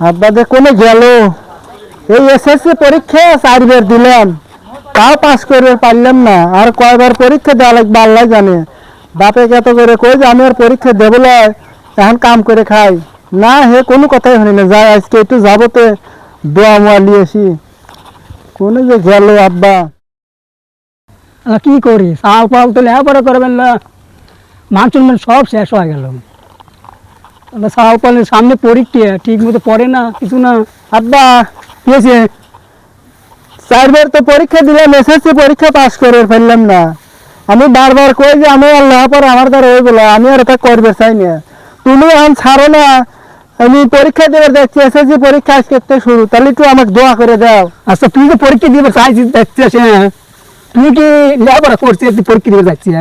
আব্বাদে কোনে গেল? এই এসএসসি পরীক্ষা চারবার দিলাম। তাও পাস করে পারলাম না। আর কয়বার পরীক্ষা দেওয়া লাগবে আল্লাহ জানে। বাপে কত করে কই যে, আমি আর পরীক্ষা দেব এখন কাম করে খাই। না, হে, কোনো কথাই হয়নি না। যাই, আজকে একটু যাবতে দোয়া মোয়া নিয়ে আসি। কোনে যে গেল আব্বা? কি করি সাল পাল তো লেখাপড়া করবেন না। মান সব শেষ হয়ে গেল। পালের সামনে পরীক্ষা ঠিক মতো পড়ে না, কিছু না। আব্বা, কি হয়েছে? চারবার তো পরীক্ষা দিলাম এসএসসি পরীক্ষা পাস করে ফেললাম না। আমি বারবার কই যে আমি আল্লাহ পর আমার দ্বারা ওই বলে আমি আর এটা করবে চাই না। তুমি এখন ছাড়ো না, আমি পরীক্ষা দেবার যাচ্ছি এসএসসি পরীক্ষা আজকে শুরু, তাহলে একটু আমাকে দোয়া করে দাও। আচ্ছা তুই তো পরীক্ষা দিবে চাইছিস যাচ্ছিস হ্যাঁ। তুই কি লেখাপড়া করছিস পরীক্ষা দিবে যাচ্ছিস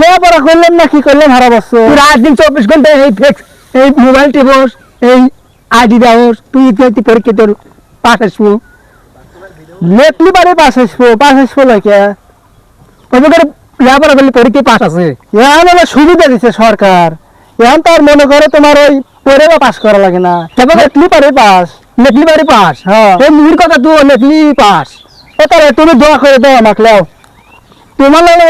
লেখাপড়া করলাম না কি করলাম হারা বছর। রাত দিন চব্বিশ ঘণ্টা এই ফেক এই মোবাইল টিপোস এই আইডি দাওস তুই তুই পরীক্ষা তোর পাস আসব লেখলি পারে পাশ আসব পাশ আসব লাগে ওই করে লেখাপড়া করলে পরীক্ষায় পাস আছে। এখন হলো সুবিধা দিচ্ছে সরকার। এখন তো আর মনে করে তোমার ওই পরে পাস করা লাগে না। তারপরে? লেখলি পারে পাস লেখলি বাড়ি পাস হ্যাঁ। এই মুভির কথা তুই লেখলি পাস এ তাহলে তুমি দোয়া করে দাও আমাকে লাও। তোমার আমি।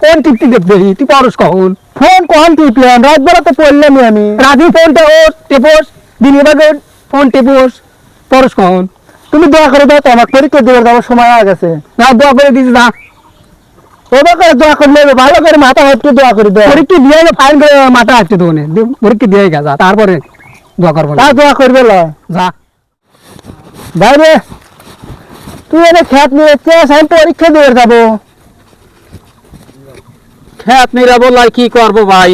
ফোন তুই পরস কখন? তো আমি। রাতে ফোন টেপোস টেপোস, দিনের ফোন কখন? তুমি দোয়া করে দাও তো আমার পরীক্ষা দেবার দেওয়ার সময় হয়ে গেছে। না, দোয়া করে দিস না। করে দোয়া করলে ভালো করে মাথা একটু দোয়া করে পরীক্ষা দিয়ে ফাইন করে মাথা আসছে তো পরীক্ষা দিয়ে গেছে তারপরে দোয়া করব। না তা দোয়া করবে লয় যা। বাইরে তুই এনে খেত নিয়ে যাচ্ছিস আমি পরীক্ষা দিয়ে যাব। নিরা বলাই কি করব ভাই?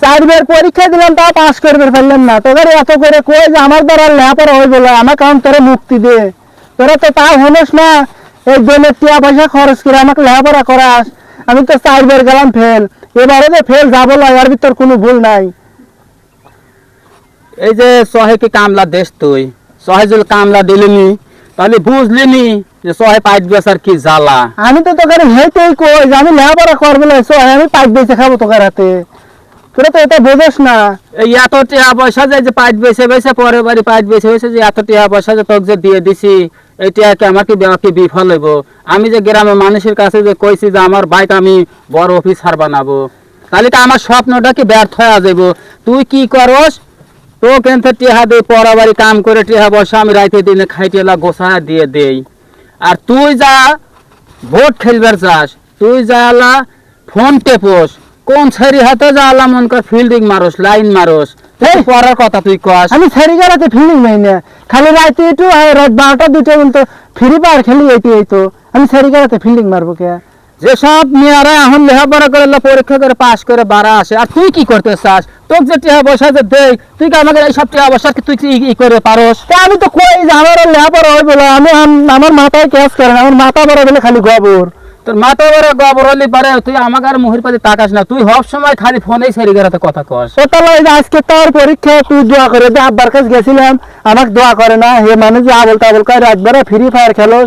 চারবার পরীক্ষা দিলাম তা পাস করবে ফেললাম না। তোদের এত করে কই যে আমার দ্বারা লেখাপড়া হয়ে গেল আমাকে কারণ তোরা মুক্তি দে। তোরা তো তাও হনস না। এই জন্য টিয়া পয়সা খরচ করে আমাকে লেখাপড়া করাস। আমি তো চারবার গেলাম ফেল। এবারে যে ফেল যাব ভিতর কোনো ভুল নাই। এই যে সহে কি কামলা দেশ তুই? সহে যদি কামলা দিলিনি তাহলে বুঝলিনি যে সহে পাইট বেসার কি জ্বালা। আমি তো তোকে হেঁটেই কই যে আমি লেখাপড়া করব না সো আমি পাইপ বেঁচে খাব তোকে হাতে তোরা তো এটা বোঝস না। এত টাকা পয়সা যে পাইট বেছে বেছে পরের বাড়ি পাইট বেছে বেছে যে এত টাকা পয়সা যে তোকে যে দিয়ে দিছি, এই টাকা আমাকে আমাকে বিফল হইব? আমি যে গ্রামের মানুষের কাছে যে কইছি যে আমার বাইক আমি বড় অফিসার বানাবো, তাহলে তো আমার স্বপ্নটা কি ব্যর্থ হয়ে যাইব? তুই কি করস? তো কেনতে টেহা দে বাড়ি কাম করে টেহা বসা আমি রাইতে দিনে খাইটেলা গোসা দিয়ে দেই। আর তুই যা, ভোট খেলবার চাস তুই যা ফোন টেপোস কোন ছেড়ি হাতে যা আলা মন কর ফিল্ডিং মারোস লাইন মারোস। এই পড়ার কথা তুই কস। আমি ফেরি গেলাতে ফিল্ডিং নাই না। খালি রাইতে একটু আর রাত বারোটা দুটো পর্যন্ত ফ্রি ফায়ার খেলি এটি এই তো আমি ফেরি গেলাতে ফিল্ডিং মারবো কে? যেসব মেয়েরা এখন লেখাপড়া করে পরীক্ষা করে পাশ করে বাড়া আসে। আর তুই কি করতে চাস তোকে যে টেহা বসা যে দেই তুই কি আমাকে এই সব টেহা বসা তুই কি ই করে পারোস? আমি তো কই যে আমার লেখাপড়া হয় বলে আমি আম- আমার মাথায় ক্যাশ করে আমার মাথা বড় বলে খালি গোবর। তোর মাথা বড় গবর হলি পারে তুই আমাকে আর মুহির পাতি তাকাস না। তুই সব সময় খালি ফোনেই সেরি গেরাতে কথা কস। ওটা আজকে তোর পরীক্ষা তুই দোয়া করে দে আব্বার কাছে গেছিলাম আমাকে দোয়া করে না হে মানে যে আবল তাবল করে রাতবারে ফ্রি ফায়ার খেলো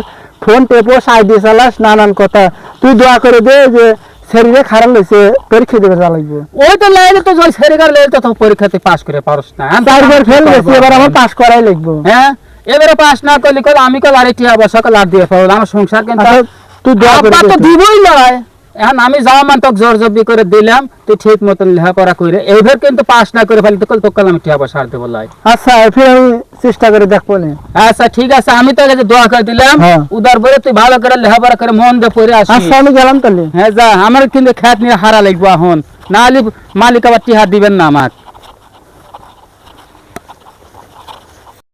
ফোন টেপো সাইডে চালাস নানান কথা। তুই দোয়া করে দে যে শরীরে খারাপ হয়েছে পরীক্ষা দেবে লাগবে ওই তো লাইনে তো সেরি গার লাইনে তো পরীক্ষাতে পাস করে পারস না। চারবার ফেল গেছি এবার আমার পাস করাই লাগবে। হ্যাঁ এবারে পাস না করলি কল আমি কল আরে টিয়া বসা কল আর দিয়ে পাবো আমার সংসার কিন্তু আচ্ছা, তুই আব্বা তো দিবই নয় এখন আমি যাওয়া মান তোকে জোর জব্বি করে দিলাম তুই ঠিক মতন লেখাপড়া করে এইবার কিন্তু পাস না করে ফেলি তো কল তোকে আমি টিয়া বসা দেবো লাই আচ্ছা ফির আমি চেষ্টা করে দেখব আচ্ছা ঠিক আছে আমি তোকে যে দোয়া করে দিলাম। হ্যাঁ। উদার বলে তুই ভালো করে লেখাপড়া করে মন দিয়ে পড়ে আসি আচ্ছা আমি গেলাম তাহলে। হ্যাঁ যা আমার কিন্তু খেত নিয়ে হারা লাগবো এখন। না হলে মালিক আবার টিহা দিবেন না আমাকে।